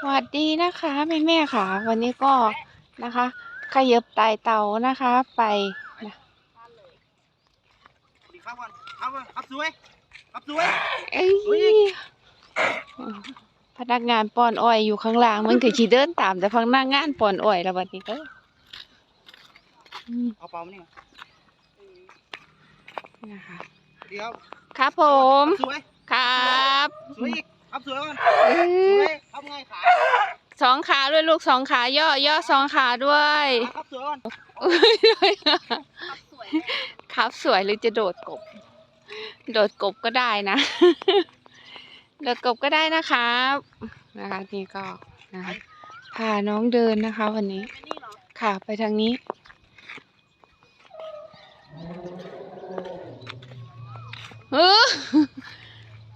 สวัสดีนะคะแม่แม่ๆค่ะ วันนี้ก็นะคะขยับไต่เตานะคะไปนะสวัสดีครับก่อนครับก่อนครับสวยครับสวยเอ้ยพนักงานป้อนอ้อยอยู่ข้างล่างมันคือชีเดินตามแต่พนักงานป้อนอ้อยแล้ววันนี้ก็อืมเอาเปล่ามานี่มานะคะสวัสดีครับครับผมสวยครับ สวยอีก ครับสวยก่อนเอ้สวยยทำไงขาสองขาด้วยลูกสองขาย่อย่อสองขาด้วยครับสวยก่อนครับสวยหรือจะโดดกบ โดดกบก็ได้นะ โดดกบก็ได้นะครับ นะคะนี่ก็นะคะพาน้องเดินนะคะ วันนี้ ค่ะไปทางนี้ เออ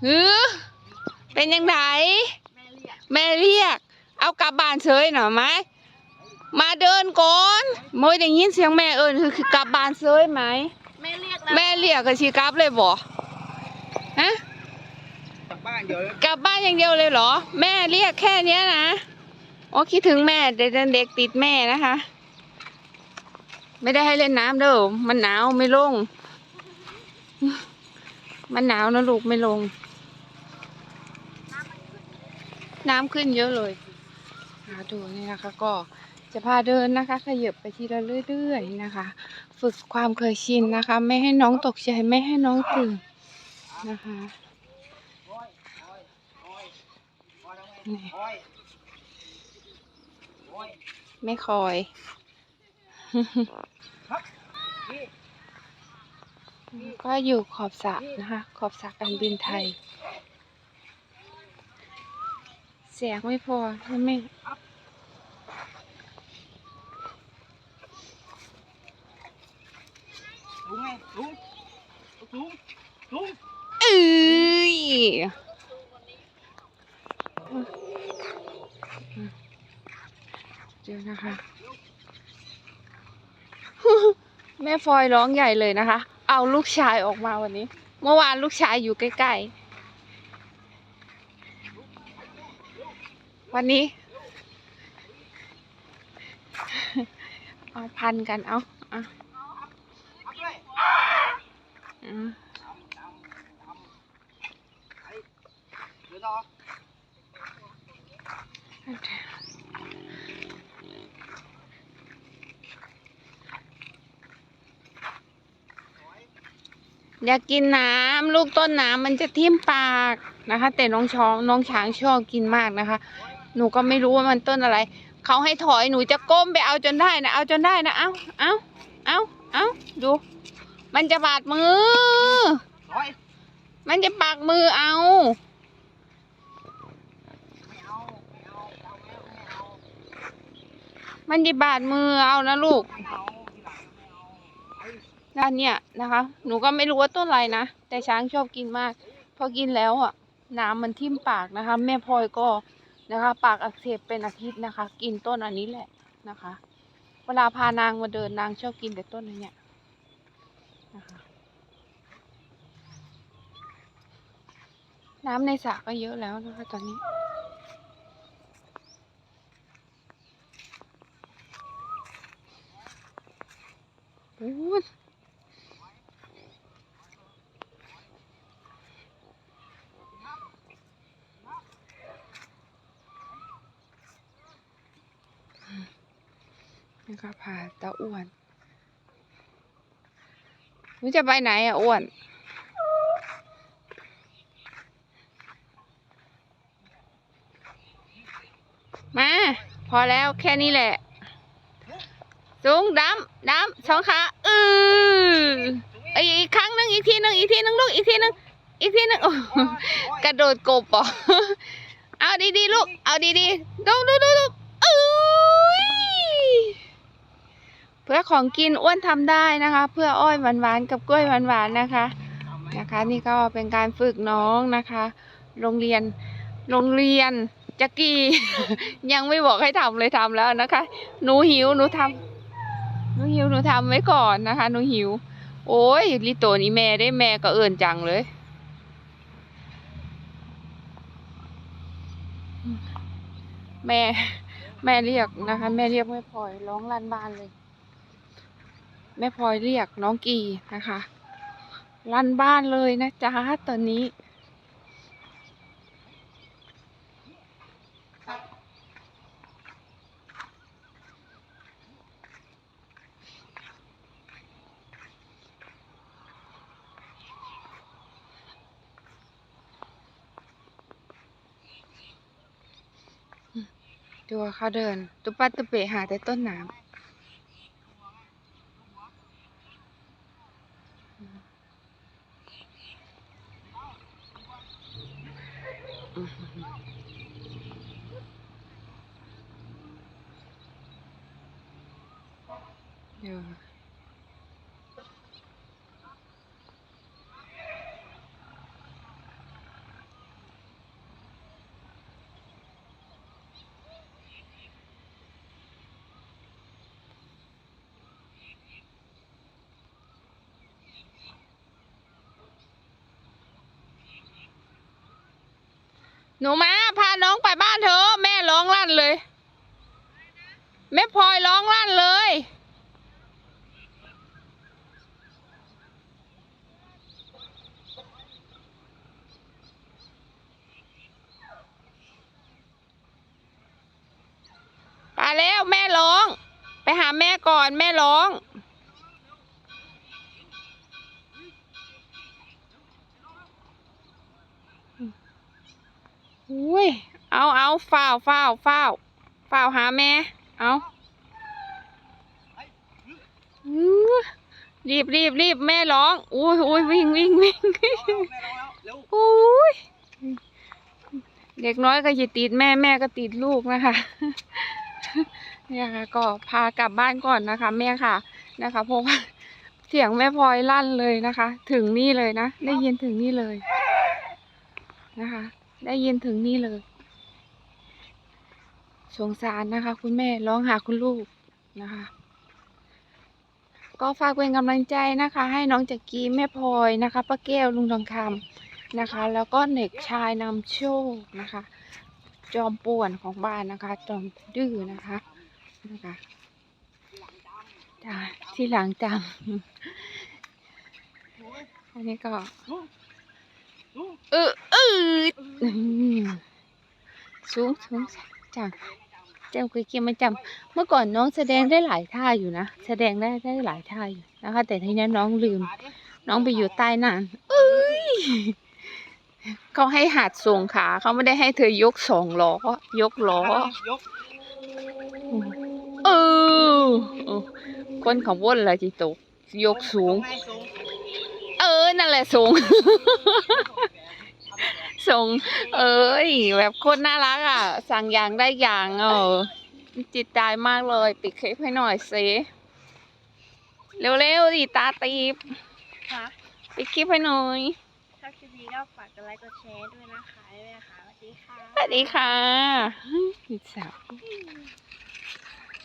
เออ เป็นยังไงแม่เรียก เอากลับบ้านเฉยหน่อยไหมมาเดินก่อนโมยได้ยินเสียงแม่เอิญคือคือกลับบ้านเฉยไหมแม่เรียกแล้วแม่เรียกก็ชีกลับเลยบ่ฮะกลับบ้านเดี๋ยวกลับบ้านอย่างเดียวเลยเหรอ แม่เรียกแค่เนี้ยนะโอ้คิดถึงแม่เด็กเด็กติดแม่นะคะ ไม่ได้ให้เล่นน้ำเด้อมันหนาวไม่ลง มันหนาวนะลูกไม่ลง น้ำขึ้นเยอะเลย หาดูนี่นะคะ ก็จะพาเดินนะคะ ขยับไปทีละเรื่อยๆนะคะ ฝึกความเคยชินนะคะ ไม่ให้น้องตกใจไม่ให้น้องตื่นนะคะไงนี่ไม่คอยก็อยู่ขอบสระนะคะ ขอบสระการบินไทย เสียงไม่พอไม่ลุงไงลุงลุงลุงเอ้ยเดี๋ยวนะคะ แม่ฟอยร้องใหญ่เลยนะคะ เอาลูกชายออกมาวันนี้ เมื่อวานลูกชายอยู่ใกล้ๆ วันนี้ เอาพันกันเอาเอาครับด้วยเอเดี๋ยวรออยากกินน้ำลูกต้นน้ำมันจะทิ่มปากนะคะ แต่น้องช้องน้องช้างชอบกินมากนะคะ หนูก็ไม่รู้ว่ามันต้นอะไร เขาให้ถอยหนูจะก้มไปเอาจนได้นะเอาจนได้นะเอาเอาเอาเอาดู มันจะบาดมือโอ้ยมันจะปากมือเอาไม่เอาไม่เอาไม่เอาไม่เอามันจะบาดมือเอานะลูกไม่เอาทีหลังไม่เอาเฮ้ยด้านเนี้ยนะคะ หนูก็ไม่รู้ว่าต้นอะไรนะ แต่ช้างชอบกินมาก พอกินแล้วอะน้ำมันทิ่มปากนะคะ แม่พลอยก็ นะคะ ปากอักเสบเป็นอาทิตย์นะคะ กินต้นอันนี้แหละนะคะ เวลาพานางมาเดินนางชอบกินแต่ต้นอันเนี้ยนะคะน้ำในสระก็เยอะแล้วนะคะตอนนี้ โอ้ นี่ก็พาตาอ้วนหนูจะไปไหนอะอ้วน มา พอแล้วแค่นี้แหละ สูงดำดำสองขาอืออีกครั้งหนึงอีกทีหนึงอีกทีหนึงลูกอีกทีหนึงอีกทีหนึงกระโดดกบป่ะเอาดีๆลูก เอาดีๆดูดูดูดูอุ้ย เพื่อของกินอ้วนทำได้นะคะ เพื่ออ้อยหวานๆกับกล้วยหวานๆนะคะนะคะ นี่ก็เป็นการฝึกน้องนะคะ โรงเรียนโรงเรียนจักกี้ ยังไม่บอกให้ทำเลยทำแล้วนะคะ หนูหิวหนูทำหนูหิวหนูทำไว้ก่อนนะคะ หนูหิว โอ้ยลิโตนี่แม่ได้แม่ก็เอินจังเลยแม่แม่เรียกนะคะ แม่เรียกแม่พลอยร้องลั่นบ้านเลย แม่พลอยเรียกน้องกีนะคะลั่นบ้านเลยนะจ๊ะตอนนี้ดูเขาเดิน ตุ๊ปัดตุเปะหาแต่ต้นน้ำ อืมเดี๋ หนูมาพาน้องไปบ้านเถอะแม่ร้องลั่นเลย แม่พลอยร้องลั่นเลย ไปแล้วแม่ร้อง ไปหาแม่ก่อนแม่ร้องอุ้ ย เอาเอาฝ้าวฝ้าวฝ้าวฝ้าวหาแม่ เอาอื้อรีบรีบรีบแม่ร้อง อุ้ยอุ้ยวิ่งวิ่งวิ่งแม่ร้องแล้วเร็วอุ้ย เด็กน้อยก็จะติดแม่แม่ก็ติดลูกนะคะ เนี่ยค่ะ ก็พากลับบ้านก่อนนะคะ แม่ค่ะ นะคะเพราะว่าเสียงแม่พลอยลั่นเลยนะคะ ถึงนี่เลยนะ ได้ยินถึงนี่เลยนะคะ ได้ยินถึงนี่เลย สงสารนะคะ คุณแม่ร้องหาคุณลูกนะคะ ก็ฝากเป็นกำลังใจนะคะ ให้น้องจักรีแม่พลอยนะคะป้าแก้วลุงทองคำนะคะ แล้วก็เด็กชายนำโชคนะคะ จอมป่วนของบ้านนะคะ จอมดื้อนะคะนะคะจ้ะที่หลังจำอันนี้ก็ เออเออสูงสูงจังจำเคยเกียมมาจำเมื่อก่อนน้องแสดงได้หลายท่าอยู่นะ แสดงได้ได้หลายท่าอยู่นะคะ แต่ทีนี้น้องลืม น้องไปอยู่ใต้น้ำเอ้ยเขาให้หัดส่งขาเขาไม่ได้ให้เธอยกสองล้อยกล้อเออคนเขาว่นอะไรจิตกยกสูง ออนั่นแหละสูงส่ง เอ้ย แบบโคตรน่ารักอะ สั่งอย่างได้อย่างเออจิตใจมากเลย ปิดคลิปให้หน่อยเซเร็วๆดิตาตีบค่ะปิดคลิปให้หน่อยถ้าคลิปนี้ก็ฝากกดไลค์กดแชร์ด้วยนะคะด้วยนะคะสวัสดีค่ะสวัสดีค่ะสาว